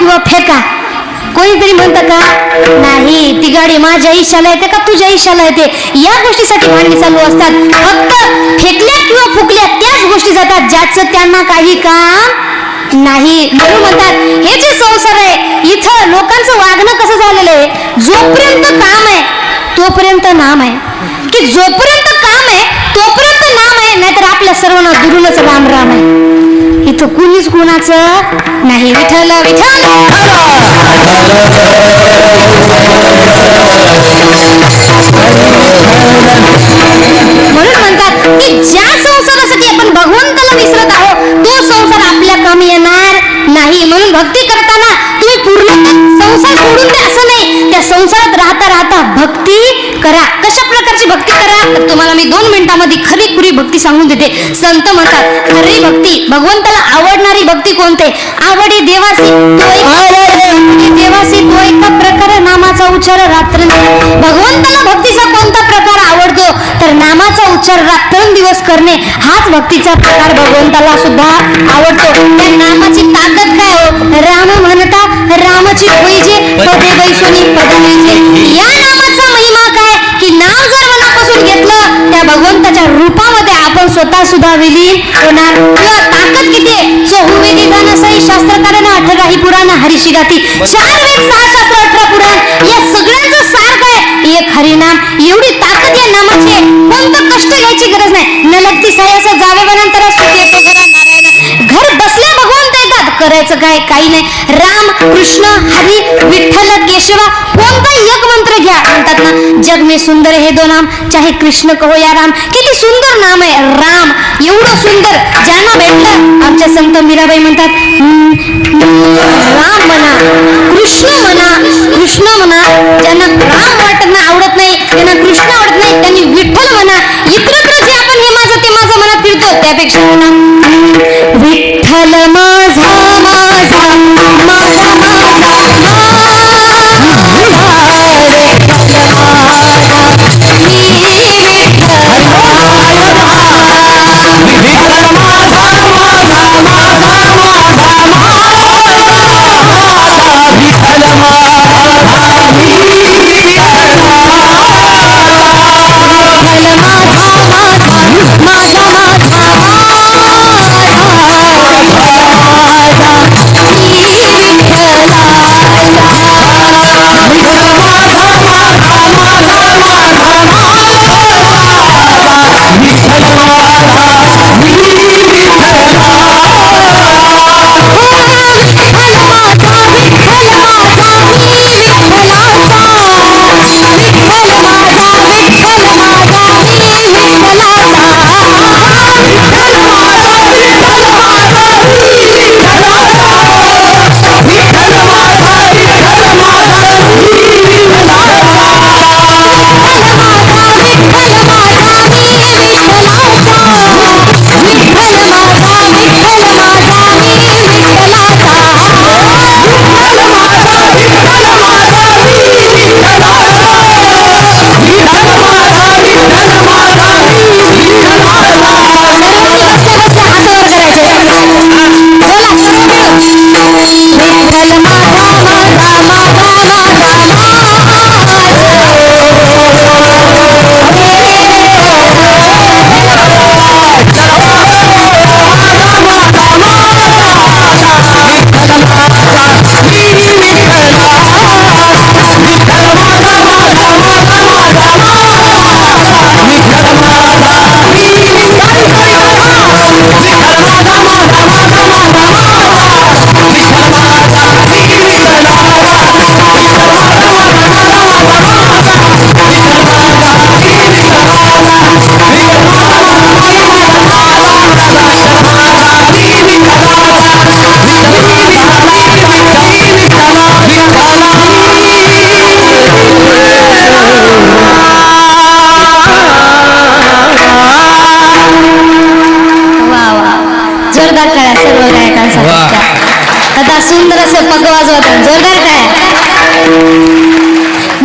किंवा फेका. कोणीतरी म्हणतं का नाही ती गाडी माझ्या ईशाला येते का तुझ्या ईशाला येते? या गोष्टीसाठी भांडणी चालू असतात. फक्त फेकल्या किंवा फुकल्या त्याच गोष्टी जातात ज्याचं त्यांना काही काम नाही. म्हणून म्हणतात हे जे संसार आहे इथं लोकांचं वागणं कसं झालेलं आहे? जोपर्यंत काम आहे तोपर्यंत नाम आहे. की जोपर्यंत काम आहे तोपर्यंत नाम आहे नाहीतर आपल्या सर्वांना दुरूनच राम राम आहे. इथं कुणीच कुणाचं नाही. विठल विठल म्हणून म्हणतात की ज्या संसारासाठी आपण भगवंताला विसरत आहोत तो संसार आपल्या कमी येणार नाही. म्हणून भक्ती करताना तुम्ही पूर्ण संसार सोडून द्या असं नाही. त्या संसारात राहता राहता भक्ती. करा. कशा प्रकारची भक्ती करा? तर तुम्हाला मी दोन मिनिटांमध्ये खरी खुरी भक्ती सांगून देते. संत म्हणतात खरी भक्ती भगवंताला आवडणारी भक्ती कोणते? आवडी देवासी देवासी तो एका प्रकारे नामाचा उच्चार रात्र भगवंताला भक्तीचा कोणता प्रकार आवडतो? तर नामाचा उच्चार रात्रंदिवस करणे हाच भक्तीचा प्रकार भगवंताला सुद्धा आवडतो. त्या नामाची ताकद काय हो? राम म्हणता रामची होईजे पदे बैसोनी पद या नामाचा महिमा नाव जर मनापासून घेतलं त्या भगवंताच्या रूपामध्ये आपण स्वतः सुद्धा विलीन होणार. किंवा ताकद किती आहे? चहुवेदी गाणं सही शास्त्रकारानं अठरा ही पुराण हरिशी गाती. चार वेद सहा शास्त्र अठरा पुराण या सगळ्यांचं सार काय एक हरिनाम एवढी ताकद या नामाची कोणतं कष्ट घ्यायची गरज नाही. न लगती सायाचा जावे करायचं काय? काही नाही. राम कृष्ण हरी विठ्ठल केशवा कोणता एक मंत्र घ्या. म्हणतात ना जग में सुंदर हे दो नाम चाहे कृष्ण कहो या राम. किती सुंदर नाम आहे. राम एवढं सुंदर. ज्यांना भेटलं आमच्या संत मीराबाई म्हणतात राम म्हणा कृष्ण म्हणा कृष्ण म्हणा. ज्यांना राम वाटत नाही आवडत नाही त्यांना कृष्ण आवडत नाही त्यांनी विठ्ठल म्हणा. इतरत्र जे आपण हे माझं ते माझं मनात फिरतो त्यापेक्षा म्हणा "हम्म, विठ्ठल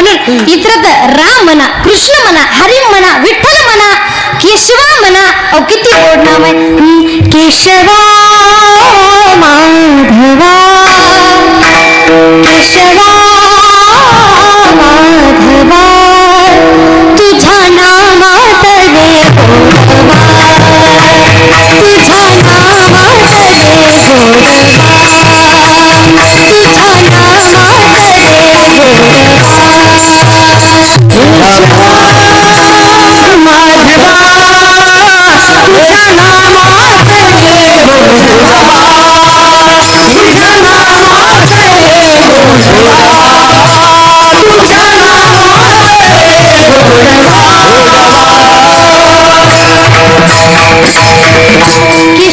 म्हणून इतर राम म्हणा कृष्ण म्हणा हरी म्हणा विठ्ठल म्हणा केशवा म्हणा अहो किती गोड नाम आहे हम्म, केशवा माधवा केशवा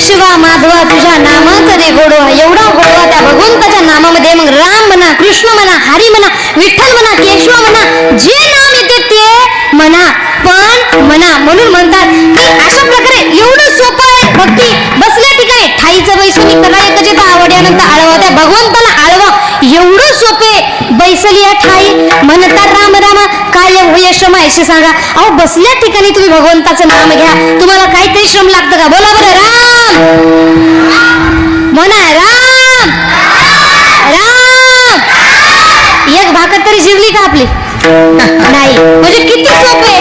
शिवा माधवा तुझ्या नामात रे गोडवा. एवढा गोडवा त्या भगवंताच्या नामामध्ये. मग राम म्हणा कृष्ण म्हणा हरी म्हणा विठ्ठल म्हणा केशव म्हणा जे नाम येते ते म्हणा पण म्हणा. म्हणून म्हणतात की अशा प्रकारे एवढं सोपं आहे. भक्ती बसल्या ठिकाणी ठाईचं बैसली करा एकच येतं आवड्यानंतर आळवा. त्या भगवंताला आळवा. एवढं सोपे बैसली ठाई म्हणतात राम काय होय श्रम आहे सांगा. अहो बसल्या ठिकाणी तुम्ही भगवंताचं नाम घ्या. तुम्हाला काहीतरी श्रम लागतं का? बोला बरं राम! म्हणा राम! राम! एक भाकर तरी जिवली का आपली? नाही. म्हणजे किती सोपे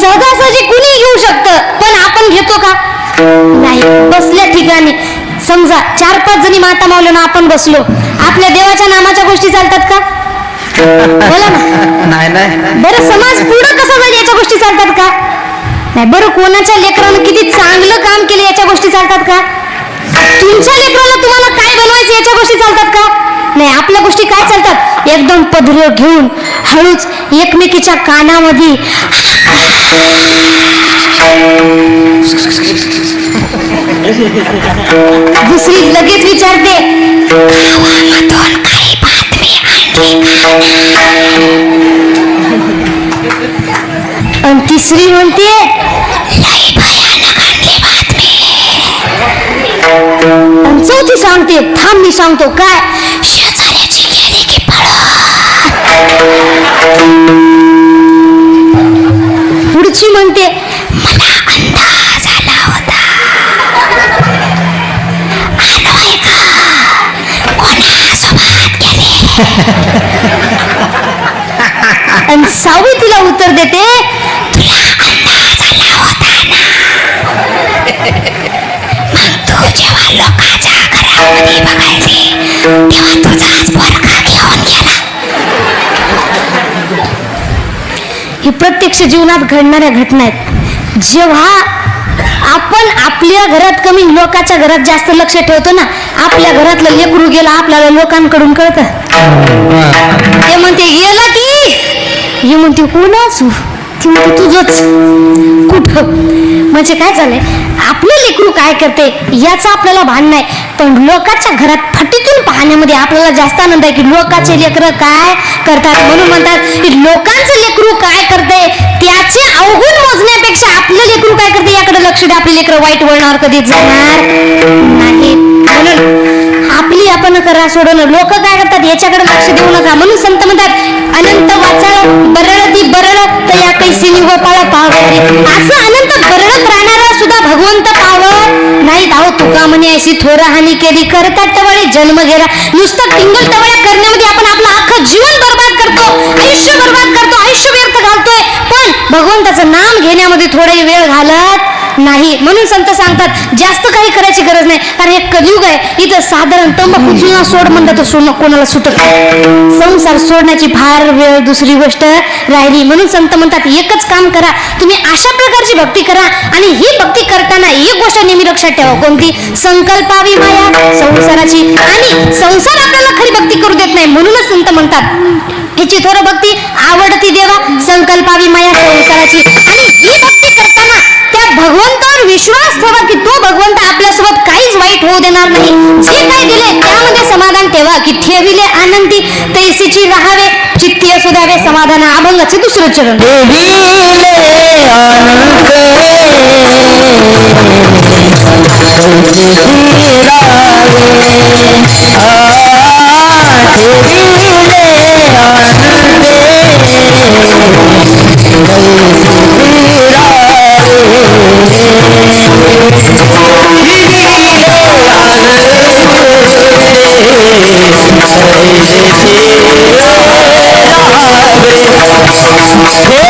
सहजासहजी कुणी घेऊ शकतं? पण आपण घेतो का? नाही. बसल्या ठिकाणी. समजा चार पाच जणी माता मावल्यानं आपण बसलो. आपल्या देवाच्या नामाच्या गोष्टी चालतात का? बोला ना. नाही नाही. बरं समाज पुढं कसा जाईल याच्या गोष्टी चालतात का? नाही बरं कोणाच्या लेकरानं किती चांगलं काम केलं याच्या गोष्टी चालतात का? तुमच्या लेकराला तुम्हाला काय बनवायचं याच्या गोष्टी चालतात का? नाही आपल्या गोष्टी काय चालतात? एकदम पदर घेऊन हळूच एकमेकीच्या कानामध्ये दुसरी लगेच विचारते. आणि तिसरी म्हणते चौथी सांगते थांब मी सांगतो काय शेजाऱ्याची गेली की पुढची म्हणते आणि तुझाच तिला उत्तर देते ही प्रत्यक्ष जीवनात घडणाऱ्या घटना आहेत. जेव्हा आपण आपल्या घरात कमी लोकांच्या घरात जास्त लक्ष ठेवतो ना आपल्या घरातलं लेकरू गेला आपल्याला लोकांकडून कळतं. ते म्हणते गेला की? हे म्हणते कोणाच? ती म्हणते तुझंच. कुठं? म्हणजे काय झालंय? आपले लेकरू काय करते याचा आपल्याला भान नाही. पण लोकांच्या घरात फटीतून पाहण्यामध्ये आपल्याला जास्त आनंद आहे की लोकांचे लेकरं काय करतात? म्हणून म्हणतात की लोकांचं लेकरू काय करते त्याचे अवगुण मोजण्यापेक्षा आपलं लेकरू काय करते? याकडे लक्ष द्या आपले लेकरं वाईट वळणावर कधी जाणार नाही. म्हणून करा सोडवणं. लोक काय करतात? याच्याकडे लक्ष देऊ नका. म्हणून संत म्हणतात अनंत वाचाळ बरळ ती बरळ तर या कैसी निगोपाळ पाव असं अनंत बरळत राहणारा सुद्धा भगवंत पाव. नाही दाव तुका म्हणे अशी थोर हानी केली. करतात टवळे जन्म घेरा. नुसतं टिंगल टवळ्या करण्यामध्ये आपण आपलं अख्खं जीवन बर्बाद करतो. आयुष्य बर्बाद करतो. आयुष्य व्यर्थ घालतोय. पण भगवंताचं नाम घेण्यामध्ये थोडाही वेळ घालत नाही. म्हणून संत सांगतात जास्त काही करायची गरज नाही. कारण हे कलियुग आहे. इथं साधारण तंबाखू चुना सोड म्हणतात तर सोनं कोणाला सुटत संसार सोडण्याची फार वेळ दुसरी गोष्ट राहिली. म्हणून संत म्हणतात एकच काम करा. तुम्ही अशा प्रकारची भक्ती करा आणि ही भक्ती करताना एक गोष्ट नेहमी लक्षात ठेवा. कोणती? संकल्पावी माया संसाराची. आणि संसार आपल्याला खरी भक्ती करू देत नाही. म्हणूनच संत म्हणतात हिची थोडं भक्ती आवडती देवा. संकल्पावी माया संसाराची. आणि ही भक्ती भगवंतावर विश्वास ठेवा की तो भगवंत आपल्यासोबत काहीच वाईट होऊ देणार नाही. जे काही दिले त्यामध्ये समाधान ठेवा की ठेविले आनंदी तैसीची राहावे चित्तीय सुधावे समाधान अभंगाचे दुसरं चरण. आनंद Hey,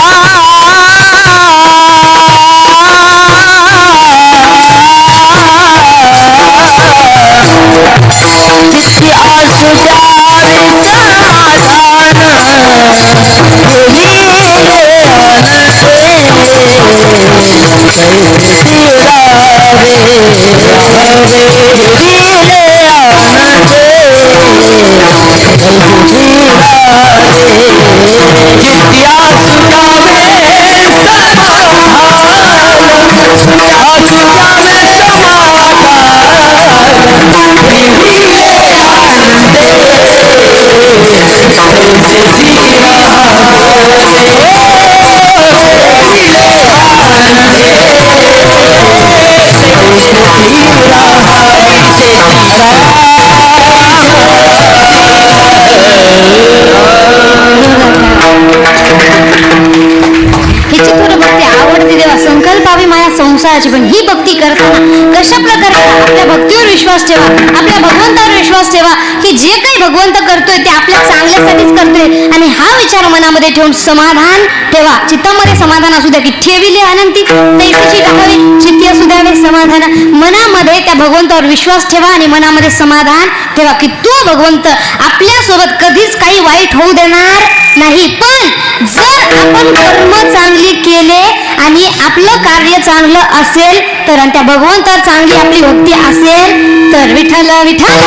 माझ्या पण ही भक्ती करताना कशा प्रकारे आपल्या भक्तीवर विश्वास ठेवा आपल्या भगवंतावर विश्वास ठेवा की जे काही भगवंत करतोय ते आपल्या चांगल्यासाठीच करतोय. आणि हा विचार मनामध्ये ठेवून समाधान ठेवा. चित्तामध्ये समाधान असू द्या की ठेविले आनंदी तैतीची टाकावी चित्ती असू द्यावे समाधान. मनामध्ये त्या भगवंतावर विश्वास ठेवा आणि मनामध्ये समाधान तेव्हा की तो भगवंत आपल्यासोबत कधीच काही वाईट होऊ देणार नाही. पण जर आपण कर्म चांगली केले आणि आपलं कार्य चांगलं असेल तर आणि त्या भगवंतावर चांगली आपली भक्ती असेल तर विठ्ठल विठ्ठल!